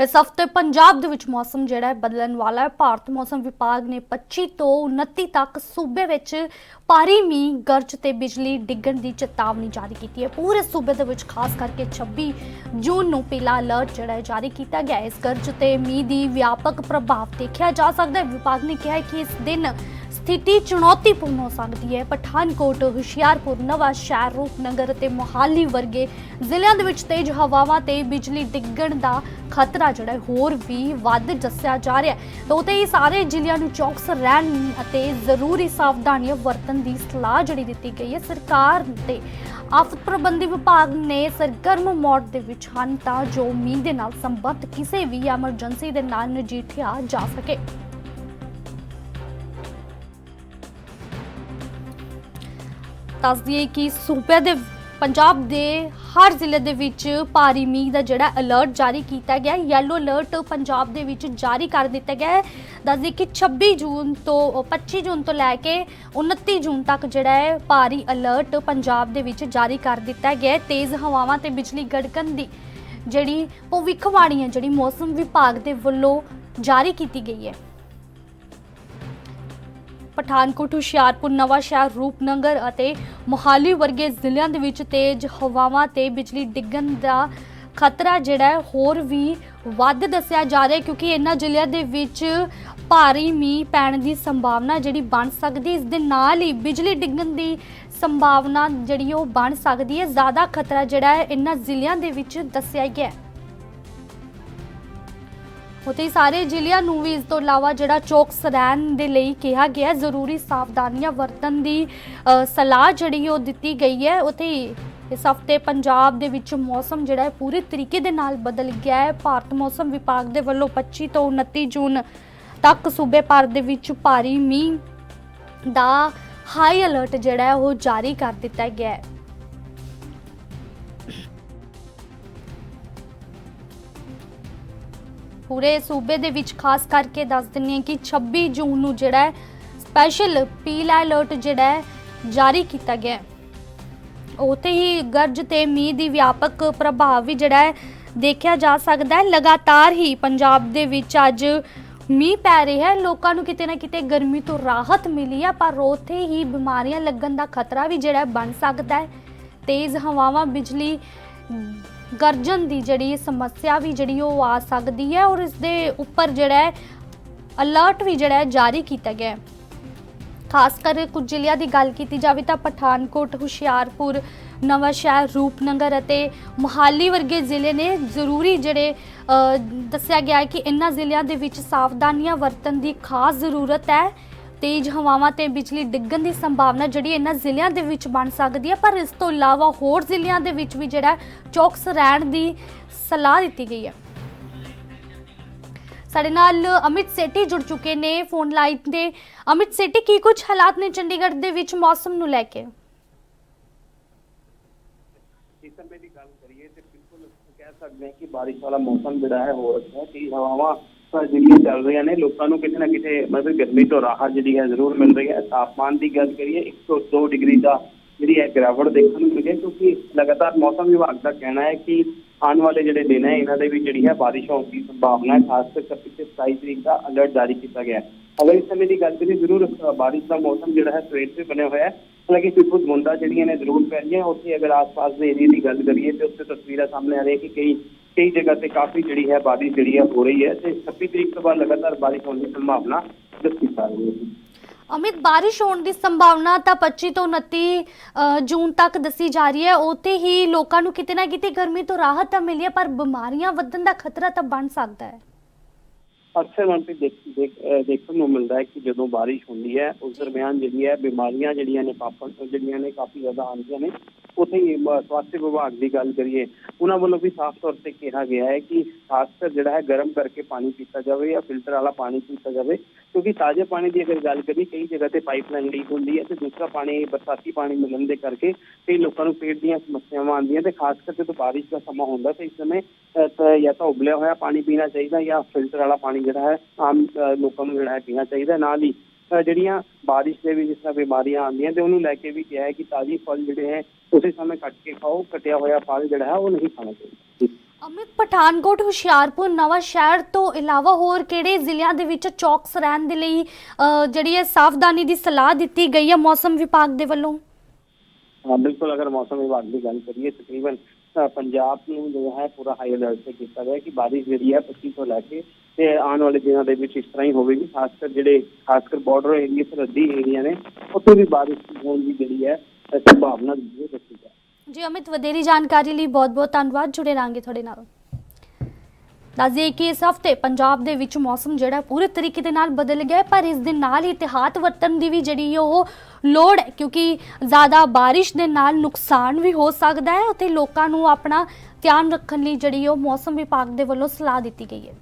ਇਸ ਹਫ਼ਤੇ ਪੰਜਾਬ ਦੇ ਵਿੱਚ ਮੌਸਮ ਜਿਹੜਾ ਹੈ ਬਦਲਣ ਵਾਲਾ ਹੈ। ਭਾਰਤ ਮੌਸਮ ਵਿਭਾਗ ਨੇ 25 ਤੋਂ 29 ਤੱਕ ਸੂਬੇ ਵਿੱਚ ਭਾਰੀ ਮੀਂਹ, ਗਰਜ ਤੇ ਬਿਜਲੀ ਡਿੱਗਣ ਦੀ ਚੇਤਾਵਨੀ ਜਾਰੀ ਕੀਤੀ ਹੈ। ਪੂਰੇ ਸੂਬੇ ਦੇ ਵਿੱਚ ਖਾਸ ਕਰਕੇ 26 ਜੂਨ ਨੂੰ ਪੀਲਾ ਅਲਰਟ ਜਿਹੜਾ ਹੈ ਜਾਰੀ ਕੀਤਾ ਗਿਆ ਹੈ। ਇਸ ਗਰਜ ਤੇ ਮੀਂਹ ਦੀ ਵਿਆਪਕ ਪ੍ਰਭਾਵ ਦੇਖਿਆ ਜਾ ਸਕਦਾ ਹੈ। ਵਿਭਾਗ ਨੇ ਕਿਹਾ ਹੈ ਕਿ ਇਸ ਦਿਨ ਸਥਿਤੀ ਚੁਣੌਤੀਪੂਰਨ ਹੋ ਸਕਦੀ ਹੈ। ਪਠਾਨਕੋਟ, ਹੁਸ਼ਿਆਰਪੁਰ, ਨਵਾਂ ਸ਼ਹਿਰ, ਰੂਪਨਗਰ ਅਤੇ ਮੋਹਾਲੀ ਵਰਗੇ ਜ਼ਿਲ੍ਹਿਆਂ ਦੇ ਵਿੱਚ ਤੇਜ਼ ਹਵਾਵਾਂ ਤੇ ਬਿਜਲੀ ਡਿੱਗਣ ਦਾ ਖਤਰਾ ਜਿਹੜਾ ਹੋਰ ਵੀ ਵੱਧ ਦੱਸਿਆ ਜਾ ਰਿਹਾ ਹੈ। ਤਾਂ ਉਤੇ ਹੀ ਸਾਰੇ ਜ਼ਿਲ੍ਹਿਆਂ ਨੂੰ ਚੌਕਸ ਰਹਿਣ ਅਤੇ ਜ਼ਰੂਰੀ ਸਾਵਧਾਨੀਆਂ ਵਰਤਣ ਦੀ ਸਲਾਹ ਜਿਹੜੀ ਦਿੱਤੀ ਗਈ ਹੈ। ਸਰਕਾਰ ਤੇ ਆਫਤ ਪ੍ਰਬੰਧੀ ਵਿਭਾਗ ਨੇ ਸਰਗਰਮ ਮੋਡ ਦੇ ਵਿੱਚ ਹਨ ਤਾਂ ਜੋ ਮੀਂਹ ਦੇ ਨਾਲ ਸੰਬੰਧ ਕਿਸੇ ਵੀ ਐਮਰਜੈਂਸੀ ਦੇ ਨਾਲ ਨਜਿੱਠਿਆ ਜਾ ਸਕੇ। ਦੱਸ ਦਈਏ ਕਿ ਸੂਬੇ ਦੇ ਪੰਜਾਬ ਦੇ ਹਰ ਜ਼ਿਲ੍ਹੇ ਦੇ ਵਿੱਚ ਭਾਰੀ ਮੀਂਹ ਦਾ ਜਿਹੜਾ ਅਲਰਟ ਜਾਰੀ ਕੀਤਾ ਗਿਆ ਹੈ। ਯੈਲੋ ਅਲਰਟ ਪੰਜਾਬ ਦੇ ਵਿੱਚ ਜਾਰੀ ਕਰ ਦਿੱਤਾ ਗਿਆ ਹੈ। ਦੱਸ ਦਈਏ ਕਿ 26 ਜੂਨ ਤੋਂ 25 ਜੂਨ ਤੋਂ ਲੈ ਕੇ 29 ਜੂਨ ਤੱਕ ਜਿਹੜਾ ਹੈ ਭਾਰੀ ਅਲਰਟ ਪੰਜਾਬ ਦੇ ਵਿੱਚ ਜਾਰੀ ਕਰ ਦਿੱਤਾ ਗਿਆ ਹੈ। ਤੇਜ਼ ਹਵਾਵਾਂ ਤੇ ਬਿਜਲੀ ਗੜਕਣ ਦੀ ਜਿਹੜੀ ਭਵਿੱਖਬਾਣੀ ਹੈ, ਜਿਹੜੀ ਮੌਸਮ ਵਿਭਾਗ ਦੇ ਵੱਲੋਂ ਜਾਰੀ ਕੀਤੀ ਗਈ ਹੈ। ਪਠਾਨਕੋਟ, ਹੁਸ਼ਿਆਰਪੁਰ ਨਵਾਂ ਸ਼ਹਿਰ ਰੂਪਨਗਰ ਅਤੇ ਮੋਹਾਲੀ ਵਰਗੇ ਜ਼ਿਲ੍ਹਿਆਂ ਦੇ ਵਿੱਚ ਤੇਜ਼ ਹਵਾਵਾਂ ਤੇ ਬਿਜਲੀ ਡਿੱਗਣ ਦਾ ਖਤਰਾ ਜਿਹੜਾ ਹੋਰ ਵੀ ਵੱਧ ਦੱਸਿਆ ਜਾ ਰਿਹਾ ਕਿਉਂਕਿ ਇਹਨਾਂ ਜ਼ਿਲ੍ਹਿਆਂ ਦੇ ਵਿੱਚ ਭਾਰੀ ਮੀਂਹ ਪੈਣ ਦੀ ਸੰਭਾਵਨਾ ਜਿਹੜੀ ਬਣ ਸਕਦੀ ਇਸ ਦੇ ਨਾਲ ਹੀ ਬਿਜਲੀ ਡਿੱਗਣ ਦੀ ਸੰਭਾਵਨਾ ਜਿਹੜੀ ਉਹ ਬਣ ਸਕਦੀ ਹੈ। ਜ਼ਿਆਦਾ ਖਤਰਾ ਜਿਹੜਾ ਹੈ ਇਹਨਾਂ ਜ਼ਿਲ੍ਹਿਆਂ ਦੇ ਵਿੱਚ ਦੱਸਿਆ ਗਿਆ ਹੈ। ਉਤੇ ਸਾਰੇ ਜ਼ਿਲ੍ਹਿਆਂ ਨੂੰ ਵੀ ਇਸ ਤੋਂ ਇਲਾਵਾ ਜਿਹੜਾ ਚੌਕਸ ਰਹਿਣ ਦੇ ਲਈ ਕਿਹਾ ਗਿਆ ਜ਼ਰੂਰੀ ਸਾਵਧਾਨੀਆਂ ਵਰਤਣ ਦੀ ਸਲਾਹ ਜਿਹੜੀ ਉਹ ਦਿੱਤੀ ਗਈ ਹੈ। ਉਤੇ ਇਸ ਹਫ਼ਤੇ ਪੰਜਾਬ ਦੇ ਵਿੱਚ ਮੌਸਮ ਜਿਹੜਾ ਹੈ ਪੂਰੇ ਤਰੀਕੇ ਦੇ ਨਾਲ ਬਦਲ ਗਿਆ ਹੈ। ਭਾਰਤ ਮੌਸਮ ਵਿਭਾਗ ਦੇ ਵੱਲੋਂ 25 ਤੋਂ 29 ਜੂਨ ਤੱਕ ਸੂਬੇ ਭਰ ਦੇ ਵਿੱਚ ਭਾਰੀ ਮੀਂਹ ਦਾ ਹਾਈ ਅਲਰਟ ਜਿਹੜਾ ਹੈ ਉਹ ਜਾਰੀ ਕਰ ਦਿੱਤਾ ਗਿਆ ਹੈ। ਪੂਰੇ ਸੂਬੇ ਦੇ ਵਿੱਚ, ਖਾਸ ਕਰਕੇ ਦੱਸ ਦਿੰਨੀ ਹਾਂ ਕਿ 26 ਜੂਨ ਨੂੰ ਜਿਹੜਾ ਹੈ ਸਪੈਸ਼ਲ ਪੀਲਾ ਅਲਰਟ ਜਿਹੜਾ ਹੈ, ਜਾਰੀ ਕੀਤਾ ਗਿਆ ਹੈ। ਉਤੇ ਹੀ ਗਰਜ ਤੇ ਮੀਂਹ ਦੀ ਵਿਆਪਕ ਪ੍ਰਭਾਵ ਵੀ ਜਿਹੜਾ ਹੈ, ਦੇਖਿਆ ਜਾ ਸਕਦਾ ਹੈ। ਲਗਾਤਾਰ ਹੀ ਪੰਜਾਬ ਦੇ ਵਿੱਚ ਅੱਜ ਮੀਂਹ ਪੈ ਰਿਹਾ ਹੈ। ਲੋਕਾਂ ਨੂੰ ਕਿਤੇ ਨਾ ਕਿਤੇ ਗਰਮੀ ਤੋਂ ਰਾਹਤ ਮਿਲੀ ਹੈ, ਪਰ ਉਥੇ ਹੀ ਬਿਮਾਰੀਆਂ ਲੱਗਣ ਦਾ ਖਤਰਾ ਵੀ ਜਿਹੜਾ ਬਣ ਸਕਦਾ ਹੈ। ਤੇਜ਼ ਹਵਾਵਾਂ, ਬਿਜਲੀ ਗਰਜਨ ਦੀ ਜਿਹੜੀ ਸਮੱਸਿਆ ਵੀ ਜਿਹੜੀ ਉਹ ਆ ਸਕਦੀ ਹੈ ਔਰ ਇਸ ਦੇ ਉੱਪਰ ਜਿਹੜਾ ਅਲਰਟ ਵੀ ਜਿਹੜਾ ਜਾਰੀ ਕੀਤਾ ਗਿਆ ਹੈ। ਖਾਸ ਕਰ ਕੁਝ ਜ਼ਿਲ੍ਹਿਆਂ ਦੀ ਗੱਲ ਕੀਤੀ ਜਾਵੇ ਤਾਂ ਪਠਾਨਕੋਟ, ਹੁਸ਼ਿਆਰਪੁਰ ਨਵਾਂ ਸ਼ਹਿਰ ਰੂਪਨਗਰ ਅਤੇ ਮੋਹਾਲੀ ਵਰਗੇ ਜ਼ਿਲ੍ਹੇ ਨੇ ਜ਼ਰੂਰੀ ਜਿਹੜੇ ਦੱਸਿਆ ਗਿਆ ਕਿ ਇਹਨਾਂ ਜ਼ਿਲ੍ਹਿਆਂ ਦੇ ਵਿੱਚ ਸਾਵਧਾਨੀਆਂ ਵਰਤਣ ਦੀ ਖਾਸ ਜ਼ਰੂਰਤ ਹੈ। ਤੇਜ਼ ਹਵਾਵਾਂ ਤੇ ਬਿਜਲੀ ਡਿੱਗਣ ਦੀ ਸੰਭਾਵਨਾ ਜਿਹੜੀ ਇਹਨਾਂ ਜ਼ਿਲ੍ਹਿਆਂ ਦੇ ਵਿੱਚ ਬਣ ਸਕਦੀ ਹੈ, ਪਰ ਇਸ ਤੋਂ ਇਲਾਵਾ ਹੋਰ ਜ਼ਿਲ੍ਹਿਆਂ ਦੇ ਵਿੱਚ ਵੀ ਜਿਹੜਾ ਚੌਕਸ ਰਹਿਣ ਦੀ ਸਲਾਹ ਦਿੱਤੀ ਗਈ ਹੈ। ਸਾਡੇ ਨਾਲ ਅਮਿਤ ਸੇਟੀ ਜੁੜ ਚੁੱਕੇ ਨੇ, ਫੋਨ ਲਾਈਨ ਤੇ। ਅਮਿਤ ਸੇਠੀ, ਕੀ ਕੁਝ ਹਾਲਾਤ ਨੇ ਚੰਡੀਗੜ੍ਹ ਦੇ ਵਿੱਚ ਮੌਸਮ ਨੂੰ ਲੈ ਕੇ? ਇਸ ਸਮੇਂ ਦੀ ਗੱਲ ਕਰੀਏ ਤੇ ਬਿਲਕੁਲ ਕਹਿ ਸਕਦੇ ਹਾਂ ਕਿ ਬਾਰਿਸ਼ ਵਾਲਾ ਮੌਸਮ ਜਿਹੜਾ ਹੈ ਹੋ ਰਿਹਾ ਹੈ ਕਿ ਹਵਾਵਾਂ ਜਿਹੜੀਆਂ ਚੱਲ ਰਹੀਆਂ ਨੇ, ਲੋਕਾਂ ਨੂੰ ਕਿਤੇ ਨਾ ਕਿਤੇ ਮਤਲਬ ਗਰਮੀ ਤੋਂ ਰਾਹਤ ਜਿਹੜੀ ਹੈ ਜ਼ਰੂਰ ਮਿਲ ਰਹੀ ਹੈ। ਤਾਪਮਾਨ ਦੀ ਗੱਲ ਕਰੀਏ 102 ਡਿਗਰੀ ਦਾ ਜਿਹੜੀ ਹੈ ਗਿਰਾਵਟ ਦੇਖਣ ਨੂੰ ਮਿਲੀ ਹੈ, ਕਿਉਂਕਿ ਲਗਾਤਾਰ ਮੌਸਮ ਵਿਭਾਗ ਦਾ ਕਹਿਣਾ ਹੈ ਕਿ ਆਉਣ ਵਾਲੇ ਜਿਹੜੇ ਦਿਨ ਹੈ, ਇਹਨਾਂ ਦੇ ਵੀ ਜਿਹੜੀ ਹੈ ਬਾਰਿਸ਼ ਹੋਣ ਦੀ ਸੰਭਾਵਨਾ ਹੈ, ਖਾਸ ਕਰਕੇ ਪਿਛਲੇ 27 ਤਰੀਕ ਦਾ ਅਲਰਟ ਜਾਰੀ ਕੀਤਾ ਗਿਆ ਹੈ। ਅਗਰ ਇਸ ਸਮੇਂ ਦੀ ਗੱਲ ਕਰੀਏ, ਜ਼ਰੂਰ ਬਾਰਿਸ਼ ਦਾ ਮੌਸਮ ਜਿਹੜਾ ਹੈ ਸਵੇਰ ਤੋਂ ਬਣਿਆ ਹੋਇਆ ਹੈ। ਹਾਲਾਂਕਿ ਕੁਝ ਕੁਝ ਬੂੰਦਾਂ ਜਿਹੜੀਆਂ ਨੇ ਜ਼ਰੂਰ ਪੈ ਰਹੀਆਂ ਉੱਥੇ ਅਗਰ ਆਸ-ਪਾਸ ਦੇ ਏਰੀਆ ਦੀ ਗੱਲ ਕਰੀਏ ਤੇ ਉੱਥੇ ਤਸਵੀਰਾਂ ਸਾਹਮਣੇ ਆ ਰਹੀਆਂ ਕਿ ਕਈ ਕਈ ਜਗ੍ਹਾ ਤੇ ਕਾਫੀ ਜਿਹੜੀ ਹੈ ਬਾਰਿਸ਼ ਜਿਹੜੀ ਹੈ ਹੋ ਰਹੀ ਹੈ ਤੇ 26 ਤਰੀਕ ਤੋਂ ਬਾਅਦ ਲਗਾਤਾਰ ਬਾਰਿਸ਼ ਹੋਣ ਦੀ ਸੰਭਾਵਨਾ ਦੱਸੀ ਜਾ ਰਹੀ ਹੈ। ਅਮਿਤ ਬਾਰਿਸ਼ ਹੋਣ ਦੀ ਸੰਭਾਵਨਾ ਤਾਂ 25 ਤੋਂ 29 ਅ, ਜੂਨ ਤੱਕ ਦੱਸੀ ਜਾ ਰਹੀ ਹੈ। ਉੱਥੇ ਹੀ ਲੋਕਾਂ ਨੂੰ ਕਿਤੇ ਨਾ ਕਿਤੇ ਗਰਮੀ ਤੋਂ ਰਾਹਤ ਤਾਂ ਮਿਲੀ ਹੈ ਪਰ ਬਿਮਾਰੀਆਂ ਵਧਣ ਦਾ ਖਤਰਾ ਤਾਂ ਬਣ ਸਕਦਾ ਹੈ। ਅਕਸਰ ਅਹ ਦੇਖਣ ਨੂੰ ਮਿਲਦਾ ਹੈ ਕਿ ਜਦੋਂ ਬਾਰਿਸ਼ ਹੁੰਦੀ ਹੈ ਉਸ ਦਰਮਿਆਨ ਜਿਹੜੀ ਹੈ ਬਿਮਾਰੀਆਂ ਜਿਹੜੀਆਂ ਨੇ ਪਾਪਣ ਜਿਹੜੀਆਂ ਨੇ ਕਾਫੀ ਜ਼ਿਆਦਾ ਆਉਂਦੀਆਂ ਨੇ ਉੱਥੇ ਹੀ ਮ- ਵਿਭਾਗ ਦੀ ਗੱਲ ਕਰੀਏ, ਉਹਨਾਂ ਵੱਲੋਂ ਵੀ ਸਾਫ਼ ਤੌਰ ਤੇ ਕਿਹਾ ਗਿਆ ਹੈ ਕਿ ਖਾਸ ਕਰ ਜਿਹੜਾ ਹੈ ਗਰਮ ਕਰਕੇ ਪਾਣੀ ਪੀਤਾ ਜਾਵੇ ਜਾਂ ਫਿਲਟਰ ਵਾਲਾ ਪਾਣੀ ਪੀਤਾ ਜਾਵੇ, ਕਿਉਂਕਿ ਤਾਜ਼ੇ ਪਾਣੀ ਦੀ ਅਗਰ ਗੱਲ ਕਰੀਏ, ਕਈ ਜਗ੍ਹਾ ਤੇ ਪਾਈਪਲਾਈਨ ਲੀਕ ਹੁੰਦੀ ਹੈ ਤੇ ਦੂਸਰਾ ਪਾਣੀ, ਬਰਸਾਤੀ ਪਾਣੀ ਮਿਲਣ ਦੇ ਕਰਕੇ ਕਈ ਲੋਕਾਂ ਨੂੰ ਪੇਟ ਦੀਆਂ ਸਮੱਸਿਆਵਾਂ ਆਉਂਦੀਆਂ ਤੇ ਖਾਸ ਕਰਕੇ ਜਦੋਂ ਬਾਰਿਸ਼ ਦਾ ਸਮਾਂ ਹੁੰਦਾ ਤੇ ਇਸ ਸਮੇਂ ਜਾਂ ਤਾਂ ਉਬਲਿਆ ਹੋਇਆ ਪਾਣੀ ਪੀਣਾ ਚਾਹੀਦਾ ਜਾਂ ਫਿਲਟਰ ਵਾਲਾ ਪਾਣੀ ਜਿਹੜਾ ਹੈ ਆਮ ਲੋਕਾਂ ਨੂੰ ਜਿਹੜਾ ਹੈ ਪੀਣਾ ਚਾਹੀਦਾ, ਨਾਲ ਹੀ ਜਿਹੜੀਆਂ ਬਾਰਿਸ਼ ਦੇ ਵੀ ਜਿਸ ਤਰ੍ਹਾਂ ਬਿਮਾਰੀਆਂ ਆਉਂਦੀਆਂ ਤੇ ਉਹਨੂੰ ਲੈ ਕੇ ਵੀ ਕਿਹਾ ਹੈ ਕਿ ਤਾਜ਼ੀ ਫਲ ਜਿਹੜੇ ਹੈ ਉਸੇ ਸਮੇਂ ਕੱਟ ਕੇ ਖਾਓ ਕਟਿਆ ਹੋਇਆ ਫਲ ਜਿਹੜਾ ਹੈ ਉਹ ਨਹੀਂ ਖਾਣਾ ਚਾਹੀਦਾ। ਅਮਿਤ ਪਠਾਨਕੋਟ ਹੁਸ਼ਿਆਰਪੁਰ ਨਵਾਂ ਸ਼ਹਿਰ ਤੋਂ ਇਲਾਵਾ ਹੋਰ ਕਿਹੜੇ ਜ਼ਿਲ੍ਹਿਆਂ ਦੇ ਵਿੱਚ ਚੌਕਸ ਰਹਿਣ ਦੇ ਲਈ ਜਿਹੜੀ ਹੈ ਸਾਵਧਾਨੀ ਦੀ ਸਲਾਹ ਦਿੱਤੀ ਗਈ ਹੈ ਮੌਸਮ ਵਿਭਾਗ ਦੇ ਵੱਲੋਂ? ਹਾਂ ਬਿਲਕੁਲ ਅਗਰ ਮੌਸਮ ਵਿਭਾਗ ਦੀ ਗੱਲ ਕਰੀਏ ਤਕਰੀਬਨ ਪੰਜਾਬ ਨੂੰ ਜੋ ਹੈ ਪੂਰਾ ਹਾਈ ਅਲਰਟ ਤੇ ਕੀਤਾ ਗਿਆ ਕਿ ਬਾਰਿਸ਼ ਜਿਹੜੀ ਹੈ 25 ਤੋਂ ਲੈ ਕੇ ਤੇ ਆਉਣ ਵਾਲੇ ਦਿਨਾਂ ਦੇ ਵਿੱਚ ਇਸ ਤਰ੍ਹਾਂ ਹੀ ਹੋਵੇਗੀ, ਖਾਸ ਕਰ ਜਿਹੜੇ, ਖਾਸ ਕਰ ਬਾਰਡਰ ਏਰੀਆ ਸਰਹੱਦੀ ਏਰੀਆ ਨੇ, ਉੱਥੇ ਵੀ ਬਾਰਿਸ਼ ਹੋਣ ਦੀ ਜਿਹੜੀ ਹੈ ਸੰਭਾਵਨਾ ਜਿਹੜੀ ਹੈ ਹੈ ਜੀ, ਅਮਿਤ, ਵਧੇਰੀ ਜਾਣਕਾਰੀ ਲਈ ਬਹੁਤ-ਬਹੁਤ ਧੰਨਵਾਦ, ਜੁੜੇ ਰਾਂਗੇ ਤੁਹਾਡੇ ਨਾਲ। ਦੱਸ ਕਿ ਇਸ ਹਫ਼ਤੇ ਪੰਜਾਬ ਦੇ ਵਿੱਚ ਮੌਸਮ ਜਿਹੜਾ ਪੂਰੇ ਤਰੀਕੇ ਦੇ ਨਾਲ ਬਦਲ ਗਿਆ ਪਰ ਇਸ ਦੇ ਨਾਲ ਹੀ ਇਤਿਹਾਤ ਵਰਤਣ ਦੀ ਵੀ ਜਿਹੜੀ ਉਹ ਲੋੜ ਹੈ, ਕਿਉਂਕਿ ਜ਼ਿਆਦਾ ਬਾਰਿਸ਼ ਦੇ ਨਾਲ ਨੁਕਸਾਨ ਵੀ ਹੋ ਸਕਦਾ ਹੈ, ਅਤੇ ਲੋਕਾਂ ਨੂੰ ਆਪਣਾ ਧਿਆਨ ਰੱਖਣ ਲਈ ਜਿਹੜੀ ਉਹ ਮੌਸਮ ਵਿਭਾਗ ਦੇ ਵੱਲੋਂ ਸਲਾਹ ਦਿੱਤੀ ਗਈ ਹੈ।